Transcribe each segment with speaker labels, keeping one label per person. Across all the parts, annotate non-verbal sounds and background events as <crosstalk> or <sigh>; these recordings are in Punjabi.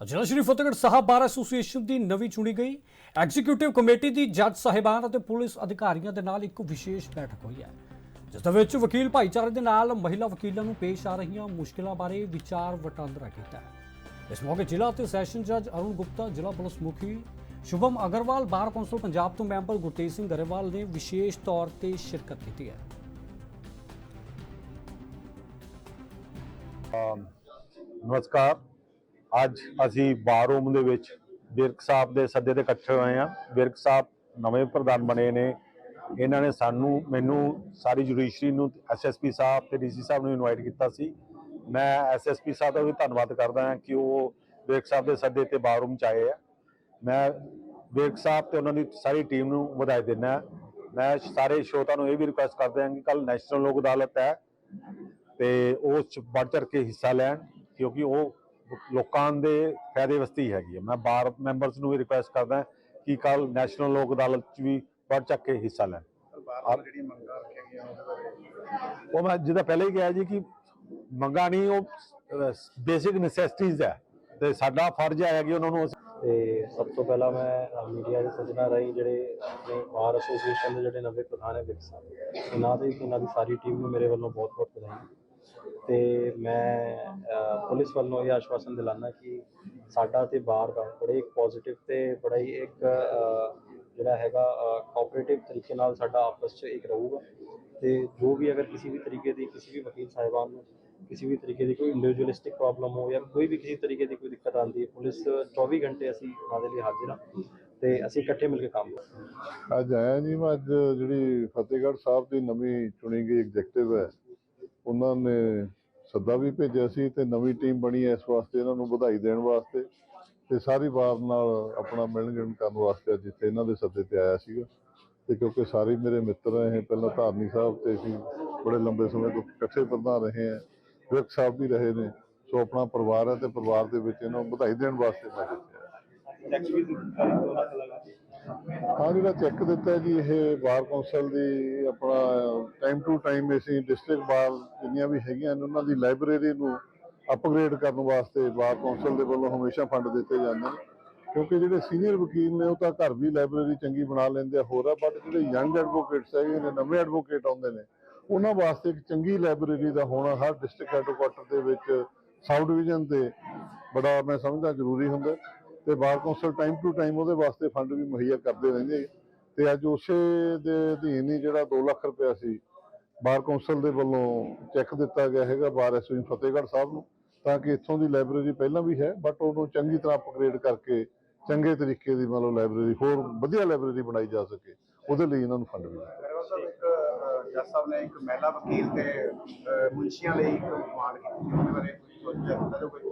Speaker 1: ਜ਼ਿਲ੍ਹਾ ਸ਼੍ਰੀ ਫਤਿਹਗੜ੍ਹ ਸਾਹਿਬ ਬਾਰ ਐਸੋਸੀਏਸ਼ਨ ਦੀ ਨਵੀਂ ਚੁਣੀ ਗਈ। ਐਗਜ਼ੀਕਿਊਟਿਵ ਕਮੇਟੀ ਦੀ ਜੱਜ ਸਾਹਿਬਾਨ ਅਤੇ ਪੁਲਿਸ ਅਧਿਕਾਰੀਆਂ ਦੇ ਨਾਲ ਇੱਕ ਵਿਸ਼ੇਸ਼ ਬੈਠਕ ਹੋਈ ਹੈ, ਜਿਸ ਦੇ ਵਿੱਚ ਵਕੀਲ ਭਾਈਚਾਰੇ ਦੇ ਨਾਲ ਮਹਿਲਾ ਵਕੀਲਾਂ ਨੂੰ ਪੇਸ਼ ਆ ਰਹੀਆਂ ਮੁਸ਼ਕਲਾਂ ਬਾਰੇ ਵਿਚਾਰ ਵਟਾਂਦਰਾ ਕੀਤਾ ਹੈ। ਇਸ ਮੌਕੇ ਜ਼ਿਲ੍ਹਾ ਅਤੇ ਸੈਸ਼ਨ ਜੱਜ ਅਰੁਣ ਗੁਪਤਾ, ਜ਼ਿਲ੍ਹਾ ਪੁਲਿਸ ਮੁਖੀ ਸ਼ੁਭਮ ਅਗਰਵਾਲ, ਬਾਰ ਕੌਂਸਲ ਪੰਜਾਬ ਤੋਂ ਮੈਂਬਰ ਗੁਰਤੇਜ ਸਿੰਘ ਗਰੇਵਾਲ ਨੇ ਵਿਸ਼ੇਸ਼ ਤੌਰ ਤੇ ਸ਼ਿਰਕਤ ਕੀਤੀ ਹੈ।
Speaker 2: ਨਮਸਕਾਰ। ਅੱਜ ਅਸੀਂ ਬਾਰ ਰੂਮ ਦੇ ਵਿੱਚ ਵਿਰਕ ਸਾਹਿਬ ਦੇ ਸੱਦੇ ਤੇ ਇਕੱਠੇ ਹੋਏ ਹਾਂ। ਵਿਰਕ ਸਾਹਿਬ ਨਵੇਂ ਪ੍ਰਧਾਨ ਬਣੇ ਨੇ। ਇਹਨਾਂ ਨੇ ਸਾਨੂੰ, ਮੈਨੂੰ ਸਾਰੀ ਜੁਡੀਸ਼ਰੀ ਨੂੰ ਐਸਐਸਪੀ ਸਾਹਿਬ ਤੇ ਡੀਸੀ ਸਾਹਿਬ ਨੂੰ ਇਨਵਾਈਟ ਕੀਤਾ ਸੀ। ਮੈਂ ਐਸਐਸਪੀ ਸਾਹਿਬ ਦਾ ਵੀ ਧੰਨਵਾਦ ਕਰਦਾ ਹਾਂ ਕਿ ਉਹ ਵਿਰਕ ਸਾਹਿਬ ਦੇ ਸੱਦੇ ਤੇ ਬਾਰ ਰੂਮ ਚ ਆਏ ਆ। ਮੈਂ ਵਿਰਕ ਸਾਹਿਬ ਤੇ ਉਹਨਾਂ ਦੀ ਸਾਰੀ ਟੀਮ ਨੂੰ ਵਧਾਈ ਦਿੰਦਾ ਮੈਂ ਸਾਰੇ ਸ਼ਰੋਤਾ ਨੂੰ ਇਹ ਵੀ ਰਿਕੁਐਸਟ ਕਰਦੇ ਹਾਂ ਕਿ ਕੱਲ ਨੈਸ਼ਨਲ ਲੋਕ ਅਦਾਲਤ ਹੈ ਤੇ ਉਸ ਚ ਵੱਧ ਚੜ ਕੇ ਹਿੱਸਾ ਲੈਣ, ਕਿਉਂਕਿ ਉਹ ਲੋਕਾਂ ਦੇ ਫਾਇਦੇ ਵਾਸਤੇ ਹੈਗੀ ਹੈ ਮੈਂ ਬਾਰ ਮੈਂਬਰਸ ਨੂੰ ਵੀ ਰਿਕੁਐਸਟ ਕਰਦਾ ਕਿ ਕੱਲ ਨੈਸ਼ਨਲ ਲੋਕ ਅਦਾਲਤ ਚ ਵੀ ਵੱਧ ਚੜ ਕੇ ਹਿੱਸਾ ਲੈਣ।
Speaker 3: ਬਾਹਰ ਜਿਹੜੀ ਮੰਗਾਂ ਰੱਖੀਆਂ ਗਈਆਂ ਉਹਦੇ ਬਾਰੇ।
Speaker 2: ਉਹ ਮੈਂ ਜਿੱਦਾਂ ਪਹਿਲੇ ਹੀ ਕਿਹਾ ਜੀ ਕਿ ਮੰਗਾਂ ਨਹੀਂ ਉਹ ਬੇਸਿਕ ਨੈਸੈਸਿਟੀਜ਼ ਹੈ। ਤੇ ਸਾਡਾ ਫਰਜ਼ ਹੈ ਕਿ ਉਹਨਾਂ ਨੂੰ
Speaker 4: ਤੇ ਸਭ ਤੋਂ ਪਹਿਲਾਂ ਮੈਂ ਮੀਡੀਆ ਦੇ ਸੱਜਣਾ ਰਾਹੀਂ ਜਿਹੜੇ ਆਪਣੇ ਬਾਰ ਐਸੋਸੀਏਸ਼ਨ ਦੇ ਜਿਹੜੇ ਨਵੇਂ ਪ੍ਰਧਾਨ ਹੈ ਵਿਕ ਸਾਹਿਬ ਇਹਨਾਂ ਦੇ ਇਹਨਾਂ ਦੀ ਸਾਰੀ ਟੀਮ ਨੂੰ ਮੇਰੇ ਵੱਲੋਂ ਬਹੁਤ ਬਹੁਤ ਵਧਾਈ ਤੇ ਮੈਂ ਪੁਲਿਸ ਵੱਲੋਂ ਇਹ ਆਸ਼ਵਾਸਨ ਦਿਲਾਨਾ ਕਿ ਸਾਡਾ ਤੇ ਬਾਰ ਦਾ ਬੜੇ ਇੱਕ ਪੋਜ਼ਿਟਿਵ ਤੇ ਬੜਾ ਹੀ ਇੱਕ ਜਿਹੜਾ ਹੈਗਾ ਕੋਆਪਰੇਟਿਵ ਤਰੀਕੇ ਨਾਲ ਸਾਡਾ ਆਪਸ 'ਚ ਇੱਕ ਰਹੂਗਾ। ਤੇ ਜੋ ਵੀ ਅਗਰ ਕਿਸੇ ਵੀ ਤਰੀਕੇ ਦੀ, ਕਿਸੇ ਵੀ ਵਕੀਲ ਸਾਹਿਬਾਨ ਨੂੰ ਕਿਸੇ ਵੀ ਤਰੀਕੇ ਦੀ ਕੋਈ ਇੰਡੀਵਿਜੂਅਲਿਸਟਿਕ ਪ੍ਰੋਬਲਮ ਹੋ ਜਾਂ ਕੋਈ ਵੀ ਕਿਸੇ ਤਰੀਕੇ ਦੀ ਕੋਈ ਦਿੱਕਤ ਆਉਂਦੀ ਹੈ, ਪੁਲਿਸ 24 ਘੰਟੇ ਅਸੀਂ ਉਹਨਾਂ ਦੇ ਲਈ ਹਾਜ਼ਰ ਹਾਂ ਤੇ ਅਸੀਂ ਇਕੱਠੇ ਮਿਲ ਕੇ ਕੰਮ ਕਰਾਂਗੇ।
Speaker 5: ਅੱਜ ਆਇਆ ਜੀ ਮੈਂ, ਅੱਜ ਜਿਹੜੀ ਫਤਿਹਗੜ੍ਹ ਸਾਹਿਬ ਦੀ ਨਵੀਂ ਚੁਣੀ ਗਈ ਐਗਜ਼ੈਕਟਿਵ ਹੈ। ਉਹਨਾਂ ਨੇ ਸੱਦਾ ਵੀ ਭੇਜਿਆ ਸੀ ਤੇ ਨਵੀਂ ਟੀਮ ਬਣੀ ਹੈ ਇਸ ਵਾਸਤੇ, ਇਹਨਾਂ ਨੂੰ ਵਧਾਈ ਦੇਣ ਵਾਸਤੇ ਤੇ ਸਾਰੀ ਵਾਰ ਨਾਲ ਆਪਣਾ ਮਿਲਣ ਗਿਲਣ ਕਰਨ ਵਾਸਤੇ ਅੱਜ ਇਹਨਾਂ ਦੇ ਸੱਦੇ ਤੇ ਆਇਆ ਸੀਗਾ। ਤੇ ਕਿਉਂਕਿ ਸਾਰੇ ਮੇਰੇ ਮਿੱਤਰ ਹੈ ਇਹ ਪਹਿਲਾਂ ਧਾਰਨੀ ਸਾਹਿਬ ਤੇ ਅਸੀਂ ਬੜੇ ਲੰਬੇ ਸਮੇਂ ਤੋਂ ਇਕੱਠੇ ਪ੍ਰਧਾਨ ਰਹੇ ਹੈ, ਵਿਰਕ ਸਾਹਿਬ ਵੀ ਰਹੇ ਨੇ, ਸੋ ਆਪਣਾ ਪਰਿਵਾਰ ਹੈ ਤੇ ਪਰਿਵਾਰ ਦੇ ਵਿੱਚ ਇਹਨਾਂ ਨੂੰ ਵਧਾਈ ਦੇਣ ਵਾਸਤੇ ਮੈਂ ਇੱਥੇ ਆਇਆ ਹਾਂ ਜਿਹੜਾ ਚੈੱਕ ਦਿੱਤਾ ਜੀ, ਇਹ ਬਾਰ ਕੌਂਸਲ ਦੀ ਆਪਣਾ ਟਾਈਮ ਟੂ ਟਾਈਮ ਅਸੀਂ ਡਿਸਟ੍ਰਿਕਟ ਬਾਰ ਜਿੰਨੀਆਂ ਵੀ ਹੈਗੀਆਂ ਨੇ, ਉਹਨਾਂ ਦੀ ਲਾਇਬ੍ਰੇਰੀ ਨੂੰ ਅਪਗ੍ਰੇਡ ਕਰਨ ਵਾਸਤੇ ਬਾਰ ਕੌਂਸਲ ਦੇ ਵੱਲੋਂ ਹਮੇਸ਼ਾ ਫੰਡ ਦਿੱਤੇ ਜਾਂਦੇ ਨੇ। ਕਿਉਂਕਿ ਜਿਹੜੇ ਸੀਨੀਅਰ ਵਕੀਲ ਨੇ, ਉਹ ਤਾਂ ਘਰ ਵੀ ਲਾਇਬ੍ਰੇਰੀ ਚੰਗੀ ਬਣਾ ਲੈਂਦੇ ਆ, ਹੋਰ ਆ ਬਟ ਜਿਹੜੇ ਯੰਗ ਐਡਵੋਕੇਟਸ ਹੈਗੇ ਨੇ, ਨਵੇਂ ਐਡਵੋਕੇਟ ਆਉਂਦੇ ਨੇ, ਉਹਨਾਂ ਵਾਸਤੇ ਇੱਕ ਚੰਗੀ ਲਾਇਬ੍ਰੇਰੀ ਦਾ ਹੋਣਾ ਹਰ ਡਿਸਟ੍ਰਿਕਟ ਹੈੱਡਕੁਆਟਰ ਦੇ ਵਿੱਚ ਸਾਊਥ ਡਿਵੀਜ਼ਨ ਤੇ ਬੜਾ ਮੈਂ ਸਮਝਦਾ ਜ਼ਰੂਰੀ ਹੁੰਦਾ। ਤੇ bar council time to time ਉਹਦੇ ਵਾਸਤੇ ਫੰਡ ਵੀ ਮੁਹੱਈਆ ਕਰਦੇ ਰਹਿੰਦੇ ਹੈ। ਤੇ ਅੱਜ ਉਸੇ ਦੇ ਅਧੀਨ ਹੀ ਜਿਹੜਾ 2 ਲੱਖ ਰੁਪਇਆ ਸੀ ਬਾਰ ਕੌਂਸਲ ਦੇ ਵੱਲੋਂ ਚੈੱਕ ਦਿੱਤਾ ਗਿਆ ਹੈਗਾ ਬਾਰ ਐਸਓਈ ਫਤਿਹਗੜ੍ਹ ਸਾਹਿਬ ਨੂੰ, ਤਾਂ ਕਿ ਇੱਥੋਂ ਦੀ ਲਾਇਬ੍ਰੇਰੀ ਪਹਿਲਾਂ ਵੀ ਹੈ ਬਟ ਉਹਨੂੰ ਚੰਗੀ ਤਰ੍ਹਾਂ ਅਪਗ੍ਰੇਡ ਕਰਕੇ ਚੰਗੇ ਤਰੀਕੇ ਦੀ ਮਤਲਬ ਲਾਇਬ੍ਰੇਰੀ ਹੋਰ ਵਧੀਆ ਲਾਇਬ੍ਰੇਰੀ ਬਣਾਈ ਜਾ ਸਕੇ, ਉਹਦੇ ਲਈ ਇਹਨਾਂ ਨੂੰ ਫੰਡ
Speaker 3: ਮਿਲਿਆ ਸਾਹਿਬ ਇੱਕ ਜੱਜ ਸਾਹਿਬ ਨੇ ਇੱਕ ਮਹਿਲਾ ਵਕੀਲ ਤੇ ਮੁਨਸ਼ੀਆਂ ਲਈ ਇੱਕ ਮਾਨ ਕੀਤੀ, ਉਹਦੇ ਬਾਰੇ ਕੋਈ ਸੋਚਿਆ ਹੁੰਦਾ ਜੋ ਕੋਈ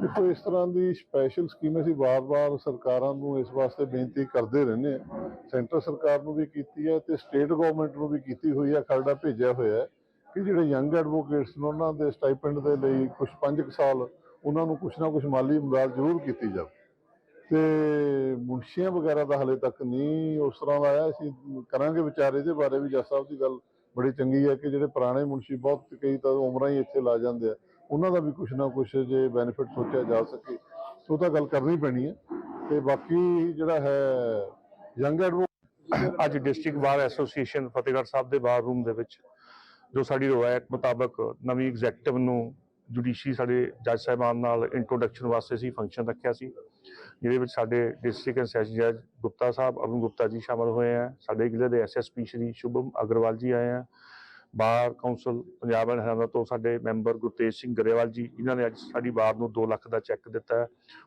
Speaker 5: ਦੇਖੋ, ਇਸ ਤਰ੍ਹਾਂ ਦੀ ਸਪੈਸ਼ਲ ਸਕੀਮ ਅਸੀਂ ਵਾਰ-ਵਾਰ ਸਰਕਾਰਾਂ ਨੂੰ ਇਸ ਵਾਸਤੇ ਬੇਨਤੀ ਕਰਦੇ ਰਹਿੰਦੇ ਹਾਂ। ਸੈਂਟਰ ਸਰਕਾਰ ਨੂੰ ਵੀ ਕੀਤੀ ਹੈ ਤੇ ਸਟੇਟ ਗਵਰਨਮੈਂਟ ਨੂੰ ਵੀ ਕੀਤੀ ਹੋਈ ਹੈ, ਖਰੜਾ ਭੇਜਿਆ ਹੋਇਆ ਹੈ ਕਿ ਜਿਹੜੇ ਯੰਗ ਐਡਵੋਕੇਟਸ ਨੇ ਉਹਨਾਂ ਦੇ ਸਟਾਈਪੈਂਡ ਦੇ ਲਈ ਕੁਝ 5 ਸਾਲ ਉਹਨਾਂ ਨੂੰ ਕੁਝ ਨਾ ਕੁਝ ਮਾਲੀ ਇਮਦਾਦ ਜ਼ਰੂਰ ਕੀਤੀ ਜਾਵੇ। ਤੇ ਮੁਨਸ਼ੀਆਂ ਵਗੈਰਾ ਦਾ ਹਲੇ ਤੱਕ ਨਹੀਂ ਉਸ ਤਰ੍ਹਾਂ ਦਾ ਆਇਆ। ਅਸੀਂ ਕਰਾਂਗੇ ਵਿਚਾਰ ਇਹਦੇ ਬਾਰੇ ਵੀ। ਜੱਜ ਸਾਹਿਬ ਦੀ ਗੱਲ ਬੜੀ ਚੰਗੀ ਹੈ ਕਿ ਜਿਹੜੇ ਪੁਰਾਣੇ ਮੁਨਸ਼ੀ ਬਹੁਤ ਕਈ ਤਾਂ ਉਮਰਾਂ ਹੀ ਇੱਥੇ ਲਾ ਜਾਂਦੇ ਆ। ਉਹਨਾਂ ਦਾ ਵੀ ਕੁਝ ਨਾ ਕੁਝ ਜੇ ਬੈਨੀਫਿਟ ਸੋਚਿਆ ਜਾ ਸਕੇ ਉਹ ਤਾਂ ਗੱਲ ਕਰਨੀ ਪੈਣੀ ਹੈ। ਤੇ ਬਾਕੀ ਜਿਹੜਾ ਹੈ ਯੰਗ ਐਡਵੋਕੇਟ <coughs>
Speaker 2: ਅੱਜ district bar association Fatehgarh Sahib ਦੇ ਬਾਰ ਰੂਮ ਦੇ ਵਿੱਚ, ਜੋ ਸਾਡੀ ਰਵਾਇਤ ਮੁਤਾਬਕ ਨਵੀਂ ਐਗਜ਼ੈਕਟਿਵ ਨੂੰ ਜੁਡੀਸ਼ਰੀ ਸਾਡੇ ਜੱਜ ਸਾਹਿਬਾਨ ਨਾਲ ਇੰਟਰੋਡਕਸ਼ਨ ਵਾਸਤੇ ਸੀ ਫੰਕਸ਼ਨ ਰੱਖਿਆ ਸੀ। ਜਿਹਦੇ ਵਿੱਚ ਸਾਡੇ ਡਿਸਟ੍ਰਿਕਟ ਐਂਡ ਸੈਸ਼ਨ ਜੱਜ ਗੁਪਤਾ ਸਾਹਿਬ, ਅਰੁਣ ਗੁਪਤਾ ਜੀ ਸ਼ਾਮਲ ਹੋਏ ਆ। ਸਾਡੇ ਜ਼ਿਲ੍ਹੇ ਦੇ ਐਸਐਸਪੀ ਸ਼੍ਰੀ ਸ਼ੁਭਮ ਅਗਰਵਾਲ ਜੀ ਆਏ ਆ। Bar council Punjab and Haryana ਤੋਂ ਸਾਡੇ ਮੈਂਬਰ ਗੁਰਤੇਜ ਸਿੰਘ ਗਰੇਵਾਲ ਜੀ ਜਿਨ੍ਹਾਂ ਨੇ ਅੱਜ ਸਾਡੀ ਬਾਰ ਨੂੰ 2 ਲੱਖ ਦਾ ਚੈੱਕ ਦਿੱਤਾ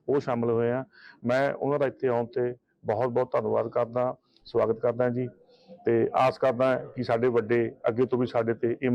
Speaker 2: ਉਹ ਸ਼ਾਮਲ ਹੋਏ ਆ। ਮੈਂ ਉਹਨਾਂ ਦਾ ਇੱਥੇ ਆਉਣ ਤੇ ਬਹੁਤ ਬਹੁਤ ਧੰਨਵਾਦ ਕਰਦਾ, ਸਵਾਗਤ ਕਰਦਾ ਜੀ ਤੇ ਆਸ ਕਰਦਾ ਕਿ ਸਾਡੇ ਵੱਡੇ ਅੱਗੇ ਤੋਂ ਵੀ ਸਾਡੇ ਤੇ